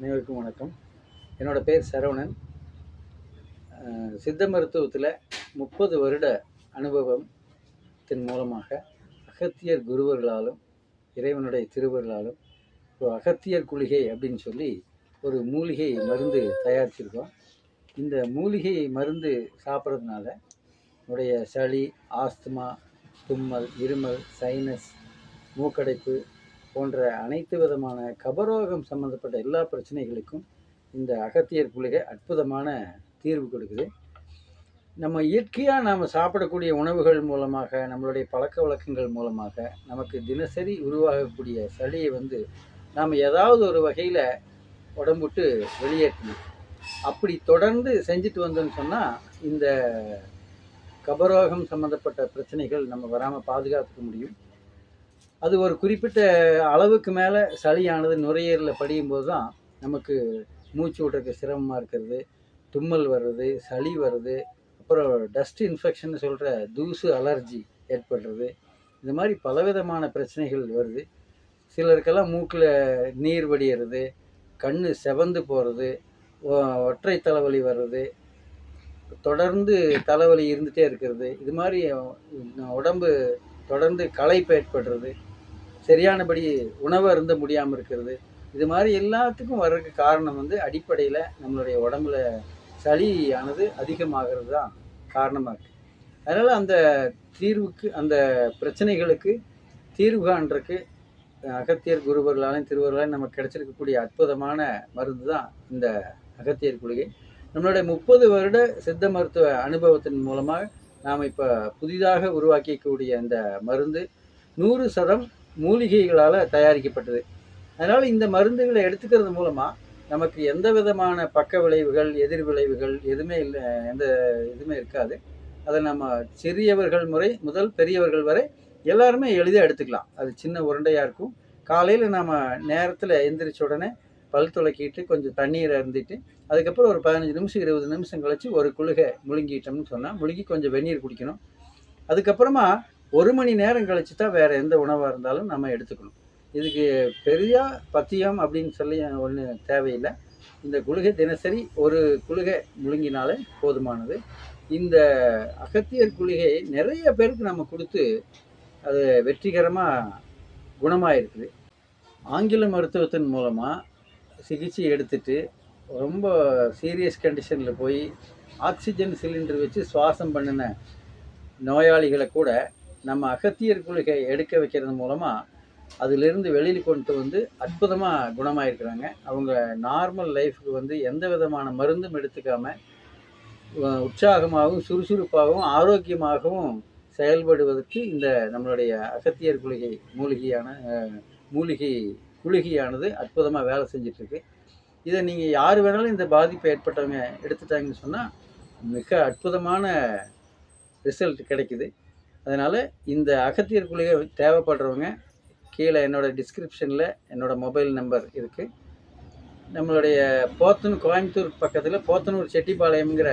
அனைவருக்கும் வணக்கம். என்னோடய பேர் சரவணன். சித்த மருத்துவத்தில் முப்பது வருட அனுபவத்தின் மூலமாக அகத்தியர் குருவர்களாலும் இறைவனுடைய திருவர்களாலும் ஒரு அகத்தியர் குளிகை அப்படின்னு சொல்லி ஒரு மூலிகை மருந்து தயாரிச்சிருக்கோம். இந்த மூலிகை மருந்து சாப்பிட்றதுனால என்னுடைய சளி ஆஸ்துமா தும்மல் இருமல் சைனஸ் மூக்கடைப்பு போன்ற அனைத்து விதமான கபரோகம் சம்பந்தப்பட்ட எல்லா பிரச்சனைகளுக்கும் இந்த அகத்தியர் குளிகை அற்புதமான தீர்வு கொடுக்குது. நம்ம இயற்கையாக நாம் சாப்பிடக்கூடிய உணவுகள் மூலமாக நம்மளுடைய பழக்க வழக்கங்கள் மூலமாக நமக்கு தினசரி உருவாகக்கூடிய சளியை வந்து நாம் ஏதாவது ஒரு வகையில் உடம்புட்டு வெளியேற்றணும். அப்படி தொடர்ந்து செஞ்சுட்டு வந்தோம்னு சொன்னால் இந்த கபரோகம் சம்மந்தப்பட்ட பிரச்சனைகள் நம்ம வராமல் பாதுகாத்துக்க முடியும். அது ஒரு குறிப்பிட்ட அளவுக்கு மேலே சளியானது நுரையீரலில் படியும் போது தான் நமக்கு மூச்சு விடுறதுக்கு சிரமமாக இருக்கிறது தும்மல் வர்றது சளி வருது அப்புறம் டஸ்ட் இன்ஃபெக்ஷன் சொல்கிற தூசு அலர்ஜி ஏற்படுறது. இந்த மாதிரி பலவிதமான பிரச்சனைகள் வருது. சிலருக்கெல்லாம் மூக்கில் நீர் வடிகிறது கண் செவந்து போகிறது ஒற்றை தலைவலி வர்றது தொடர்ந்து தலைவலி இருந்துகிட்டே இருக்கிறது. இது மாதிரி உடம்பு தொடர்ந்து களைப்பு ஏற்படுறது. சரியானபடி உணவை அருந்த முடியாமல் இருக்கிறது. இது மாதிரி எல்லாத்துக்கும் வர்றதுக்கு காரணம் வந்து அடிப்படையில் நம்மளுடைய உடம்புல சளியானது அதிகமாகிறது தான் காரணமாக இருக்குது அதனால் அந்த தீர்வுக்கு அந்த பிரச்சனைகளுக்கு தீர்வு காண்றதுக்கு அகத்தியர் குருவர்களாலும் திருவர்களாலும் நமக்கு கிடைச்சிருக்கக்கூடிய அற்புதமான மருந்து தான் இந்த அகத்தியர் குளிகை. நம்மளுடைய முப்பது வருட சித்த மருத்துவ அனுபவத்தின் மூலமாக நாம் இப்போ புதிதாக உருவாக்கிக்கூடிய அந்த மருந்து நூறு சதம் மூலிகைகளால் தயாரிக்கப்பட்டது. அதனால் இந்த மருந்துகளை எடுத்துக்கிறது மூலமாக நமக்கு எந்த விதமான பக்க விளைவுகள் எதிர் விளைவுகள் எதுவுமே இல்லை எந்த இதுவுமே இருக்காது. அதை நம்ம சிறியவர்கள் முறை முதல் பெரியவர்கள் வரை எல்லாருமே எளிதாக எடுத்துக்கலாம். அது சின்ன உருண்டையாக இருக்கும். காலையில் நம்ம நேரத்தில் எந்திரிச்ச உடனே பல் துளக்கிட்டு கொஞ்சம் தண்ணீரை இருந்துட்டு அதுக்கப்புறம் ஒரு பதினஞ்சு நிமிஷம் இருபது நிமிஷம் கழித்து ஒரு குழுகை முழுங்கிட்டோம்னு சொன்னால் முழுங்கி கொஞ்சம் வெந்நீர் குடிக்கணும். அதுக்கப்புறமா ஒரு மணி நேரம் கழிச்சு தான் வேறு எந்த உணவாக இருந்தாலும் நம்ம எடுத்துக்கணும். இதுக்கு பெரிய பத்தியம் அப்படின்னு சொல்லி ஒன்று தேவையில்லை. இந்த குளிகை தினசரி ஒரு குளிகை முழுங்கினாலே போதுமானது. இந்த அகத்தியர் குளிகை நிறைய பேருக்கு நம்ம கொடுத்து அது வெற்றிகரமாக குணமாக இருக்குது ஆங்கில மருத்துவத்தின் மூலமாக சிகிச்சை எடுத்துட்டு ரொம்ப சீரியஸ் கண்டிஷனில் போய் ஆக்சிஜன் சிலிண்டர் வச்சு சுவாசம் பண்ணின நோயாளிகளை கூட நம்ம அகத்தியர் குளிகை எடுக்க வைக்கிறது மூலமாக அதிலிருந்து வெளியில் கொண்டு வந்து அற்புதமாக குணமாயிருக்கிறாங்க. அவங்க நார்மல் லைஃபுக்கு வந்து எந்த விதமான மருந்தும் எடுத்துக்காம உற்சாகமாகவும் சுறுசுறுப்பாகவும் ஆரோக்கியமாகவும் செயல்படுவதற்கு இந்த நம்மளுடைய அகத்தியர் குளிகை மூலிகையான மூலிகை குளிகையானது அற்புதமாக வேலை செஞ்சிட்ருக்கு. இதை நீங்கள் யார் வேணாலும் இந்த பாதிப்பு ஏற்பட்டவங்க எடுத்துட்டாங்கன்னு சொன்னால் மிக அற்புதமான ரிசல்ட் கிடைக்குது. அதனால் இந்த அகத்தியர் குளிகை தேவைப்படுறவங்க கீழே என்னோடய டிஸ்கிரிப்ஷனில் என்னோடய மொபைல் நம்பர் இருக்குது நம்மளுடைய போத்தனூர் கோயம்புத்தூர் பக்கத்தில் போத்தனூர் செட்டிப்பாளையம்ங்கிற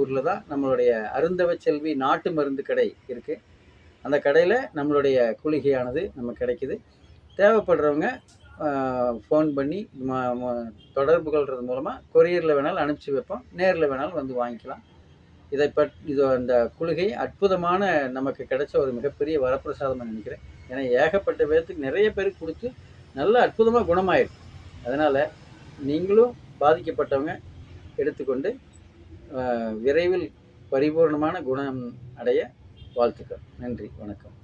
ஊரில் தான் நம்மளுடைய அருந்தவ செல்வி நாட்டு மருந்து கடை இருக்குது அந்த கடையில் நம்மளுடைய குளிகையானது நம்ம கிடைக்குது. தேவைப்படுறவங்க ஃபோன் பண்ணி தொடர்பு கொள்வது மூலமாக கொரியரில் வேணாலும் அனுப்பிச்சி வைப்போம். நேரில் வேணாலும் வந்து வாங்கிக்கலாம். இதை பட் இது அந்த குளிகை அற்புதமான நமக்கு கிடைச்ச ஒரு மிகப்பெரிய வரப்பிரசாதமாக நினைக்கிறேன். ஏன்னா ஏகப்பட்ட பேர்த்துக்கு நிறைய பேருக்கு கொடுத்து நல்ல அற்புதமாக குணமாயிருக்கு. அதனால் நீங்களும் பாதிக்கப்பட்டவங்க எடுத்துக்கொண்டு விரைவில் பரிபூர்ணமான குணம் அடைய வாழ்த்துக்கள். நன்றி. வணக்கம்.